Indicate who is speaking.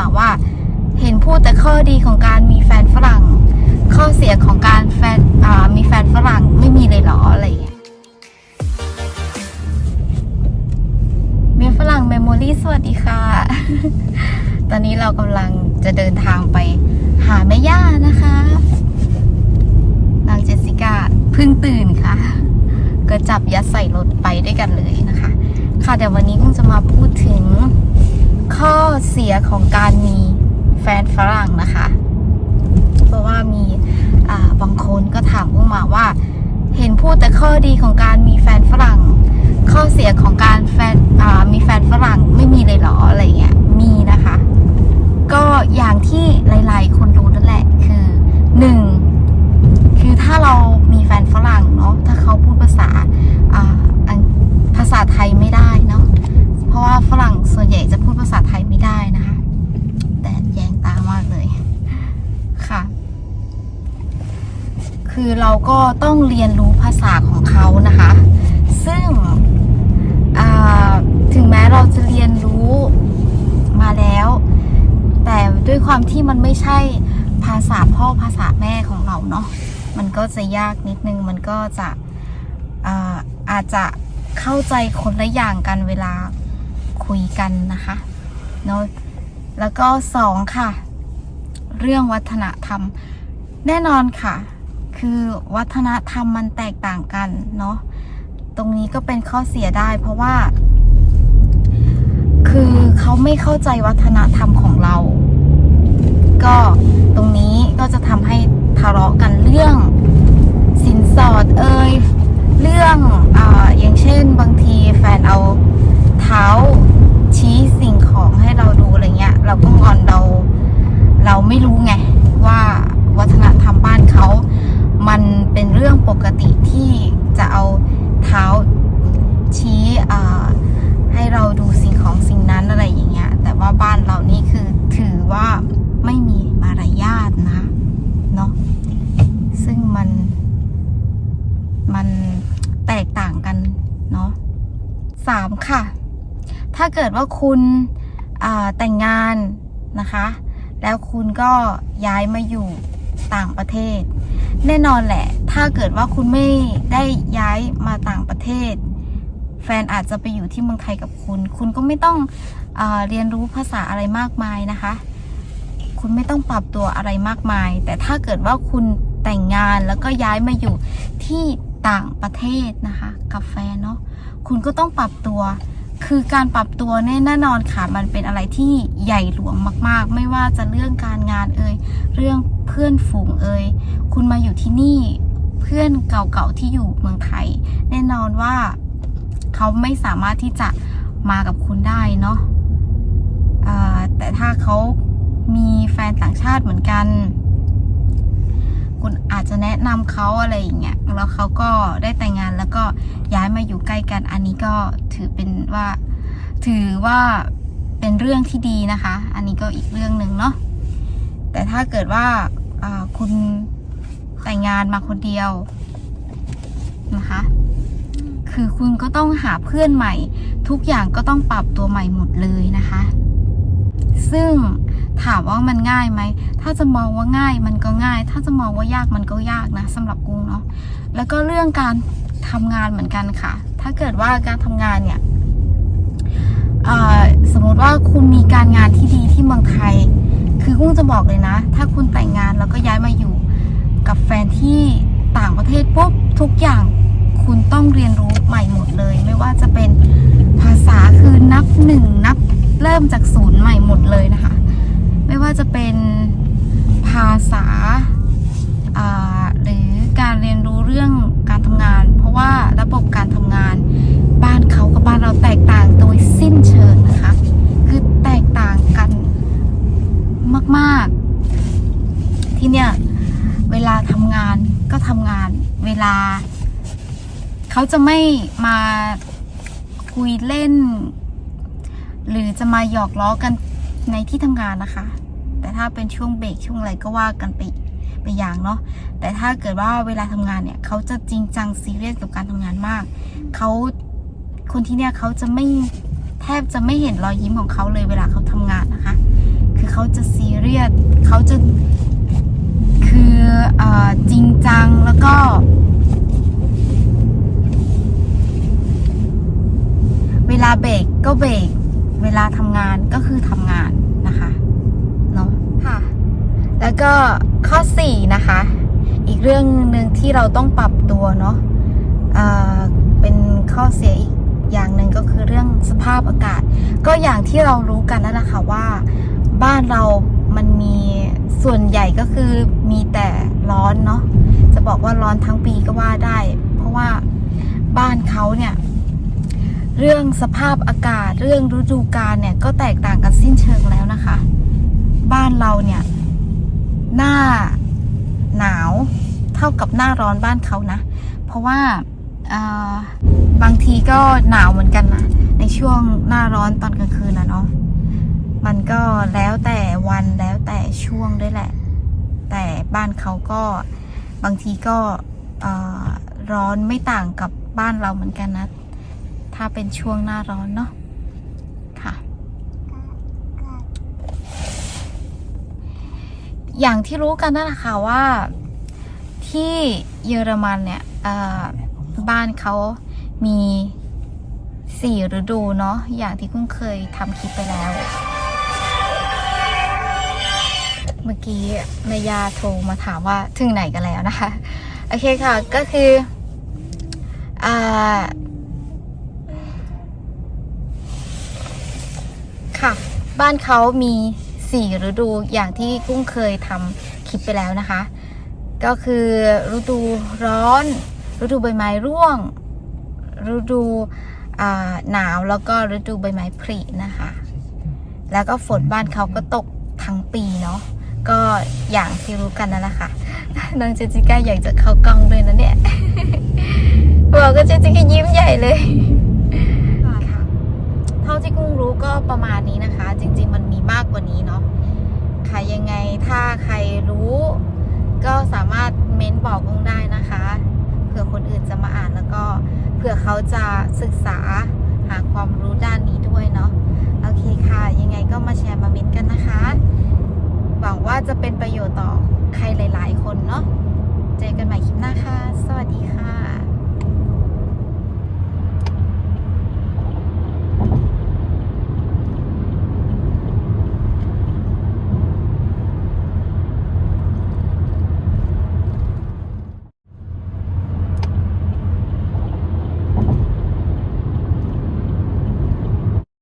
Speaker 1: มาว่า เห็นพูดแต่ข้อดีของการมีแฟนฝรั่ง ข้อเสียของการแฟนมีแฟนฝรั่งไม่มีเลยเหรออะไรอย่างเงี้ยเมียฝรั่งเมมโมรี่สวัสดีค่ะ ตอนนี้เรากำลังจะเดินทางไปหาแม่ย่านะคะนางเจสสิก้าเพิ่งตื่นค่ะ ก็จับยัดใส่รถไปด้วยกันเลยนะคะ ค่ะเดี๋ยววันนี้คงจะมาพูดถึงข้อ ยของการมีแฟนฝรั่งนะคะ เพราะว่ามีบางคนก็ถามอุ้มาว่า เห็นพูดแต่ข้อดีของการมีแฟนฝรั่ง ข้อเสียของการแฟนมีแฟนฝรั่งไม่มีเลยเหรออะไรเงี้ยมีนะคะ ก็อย่างที่หลาย ๆ คนรู้นั่นแหละคือหนึ่ง คือถ้าเรามีแฟนฝรั่งเนาะ ถ้าเขาพูดภาษาอ่าอังภาษาไทยไม่ได้เนาะ เพราะว่าฝรั่งส่วนใหญ่จะพูดภาษาไทยไม่ได้นะคะ แต่แยงตามากเลย ค่ะ คือเราก็ต้องเรียนรู้ภาษาของเขานะคะ ซึ่งถึงแม้เราจะเรียนรู้มาแล้ว แต่ด้วยความที่มันไม่ใช่ภาษาพ่อภาษาแม่ของเราเนาะมันก็จะยากนิดนึงมันก็จะอาอาจจะเข้าใจคนละอย่างกันเวลาคุยกันนะคะเนาะแล้วก็สองค่ะ เรื่องวัฒนธรรมแน่นอนค่ะ คือวัฒนธรรมมันแตกต่างกันเนาะตรงนี้ก็เป็นข้อเสียได้ เพราะว่า คือเขาไม่เข้าใจวัฒนธรรมของเรา ก็ตรงนี้ก็จะทำให้ทะเลาะกันเรื่อง สินสอดเอ่ยเรื่องออย่างเช่นบางทีแฟนเอาเท้าชี้สิ่งของให้เราดูอะไรเงี้ย เราก็งอนเรา เราไม่รู้ไงว่าวัฒนธรรมบ้านเขา มันเป็นเรื่องปกติที่จะเอาเท้าชี้อ่าให้เราดูสิ่งของสิ่งนั้นอะไรอย่างเงี้ย แต่ว่าบ้านเรานี่คือถือว่าไม่มีมารยาทนะเนาะ ซึ่งมัน มันแตกต่างกันเนาะสามค่ะ ถ้า เกิดว่าคุณแต่งงานนะคะ แล้วคุณก็ย้ายมาอยู่ต่างประเทศ แน่นอนแหละ ถ้าเกิดว่าคุณไม่ได้ย้ายมาต่างประเทศ แฟนอาจจะไปอยู่ที่เมืองไทยกับคุณ คุณก็ไม่ต้องอเรียนรู้ภาษาอะไรมากมายนะคะ คุณไม่ต้องปรับตัวอะไรมากมาย แต่ถ้าเกิดว่าคุณแต่งงานแล้วก็ย้ายมาอยู่ที่ต่างประเทศนะคะ กับแฟนเนาะคุณก็ต้องปรับตัว คือการปรับตัวเนี่ยแน่นอนค่ะ มันเป็นอะไรที่ใหญ่หลวงมากๆ ไม่ว่าจะเรื่องการงานเอ่ยเรื่องเพื่อนฝูงเอ่ยคุณมาอยู่ที่นี่เพื่อนเก่าๆที่อยู่เมืองไทย แน่นอนว่าเขาไม่สามารถที่จะมากับคุณได้เนาะแต่ถ้าเขามีแฟนต่างชาติเหมือนกัน คุณอาจจะแนะนำเขาอะไรอย่างเงี้ยแล้วเขาก็ได้แต่งงานแล้วก็ ย้ายมาอยู่ใกล้กัน อันนี้ก็ถือเป็นว่า ถือว่าเป็นเรื่องที่ดีนะคะ อันนี้ก็อีกเรื่องหนึ่งเนาะแต่ถ้าเกิดว่าคุณแต่งงานมาคนเดียวนะคะ คือคุณก็ต้องหาเพื่อนใหม่ ทุกอย่างก็ต้องปรับตัวใหม่หมดเลยนะคะ ซึ่งถามว่ามันง่ายไหม ถ้าจะมองว่าง่ายมันก็ง่าย ถ้าจะมองว่ายากมันก็ยากนะสำหรับกุ้งเนาะ แล้วก็เรื่องการ ทำงานเหมือนกันค่ะ ถ้าเกิดว่าการทำงานเนี่ยสมมติว่าคุณมีการงานที่ดีที่เมืองไทย คือกุ้งจะบอกเลยนะ ถ้าคุณแต่งงานแล้วก็ย้ายมาอยู่ กับแฟนที่ต่างประเทศปุ๊บทุกอย่างคุณต้องเรียนรู้ใหม่หมดเลย ไม่ว่าจะเป็นภาษาคือนับหนึ่งนับเริ่มจากศูนย์ใหม่หมดเลยนะคะ ไม่ว่าจะเป็นภาษาอ่าหรือการเรียนรู้เรื่องการทำงาน เพ ราะว่าระบบการทำงานบ้านเขากับบ้านเราแตกต่างโดยสิ้นเชิงนะคะ คือแตกต่างกันมากๆ ที่เนี่ยเวลาทำงานก็ทำงานเวลา เขาจะไม่มาคุยเล่น หรือจะมาหยอกล้อกันในที่ทำงานนะคะ แต่ถ้าเป็นช่วงเบรกช่วงอะไรก็ว่ากันไป ไปอย่างเนาะแต่ถ้าเกิดว่าเวลาทำงานเนี่ยเขาจะจริงจังซีเรียสกับการทำงานมากเขาคนที่เนี่ยเขาจะไม่แทบจะไม่เห็นรอยยิ้มของเขาเลยเวลาเขาทำงานนะคะ คือเขาเขาจะซีเรียสเขาจะคืออาจริงจังแล้วก็เวลาเบรกก็เบรกเวลาทำงานก็คือทำงานนะคะเนาะค่ะ แล้วก็ ข้อ4นะคะ อีกเรื่องหนึ่งที่เราต้องปรับตัวเนาะเป็นข้อเสียอีกอย่างหนึ่งก็คือเรื่องสภาพอากาศ ก็อย่างที่เรารู้กันนั่นแหละค่ะว่าบ้านเรามันมีส่วนใหญ่ก็คือมีแต่ร้อนเนาะจะบอกว่าร้อนทั้งปีก็ว่าได้ เพราะว่าบ้านเขาเนี่ยเรื่องสภาพอากาศเรื่องฤดูกาลเนี่ยก็แตกต่างกันสิ้นเชิงแล้วนะคะ บ้านเราเนี่ย หน้าหนาวเท่ากับหน้าร้อนบ้านเขานะ เพราะว่าบางทีก็หนาวเหมือนกันนะในช่วงหน้าร้อนตอนกลางคืนนะเนาะมันก็แล้วแต่วันแล้วแต่ช่วงด้วยแหละ แต่บ้านเขาก็บางทีก็ร้อนไม่ต่างกับบ้านเราเหมือนกันนะ ถ้าเป็นช่วงหน้าร้อนเนาะ อย่างที่รู้กันนั่นแหละค่ะว่าที่เยอรมันเนี่ยบ้านเขามีสี่ฤดูเนาะอย่างที่กุ้งเคยทำคลิปไปแล้ว เมื่อกี้แม่ยาโทรมาถามว่าถึงไหนกันแล้วนะคะ โอเคค่ะก็คืออค่ะ บ้านเขามี สี่ฤดูอย่างที่กุ้งเคยทำคลิปไปแล้วนะคะ ก็คือฤดูร้อน ฤดูใบไม้ร่วง ฤดูอ่าหนาวแล้วก็ฤดูใบไม้ผลินะคะ แล้วก็ฝนบ้านเขาก็ตกทั้งปีเนาะก็อย่างที่รู้กันนั่นแหละค่ะน้องเจจิก้าอยากจะเข้ากล้องด้วยนะเนี่ยบอกก็เจจิก้ายิ้มใหญ่เลยค่ะเท่าที่กุ้งรู้ก็ประมาณนี้นะคะ จริง ๆ มันมีมากกว่านี้เนาะใครยังไงถ้าใครรู้ ก็สาม นต์บอกกุ้งได้นะคะ เผื่อคนอื่นจะมาอ่านแล้วก็เผื่อเขาจะศึกษาหาความรู้ด้านนี้ด้วยเนาะโอเคค่ะ ยังไงก็มาแชร์มาเม้นกันนะคะ หวังว่าจะเป็นประโยชน์ต่อใครหลาย ๆ คนเนาะ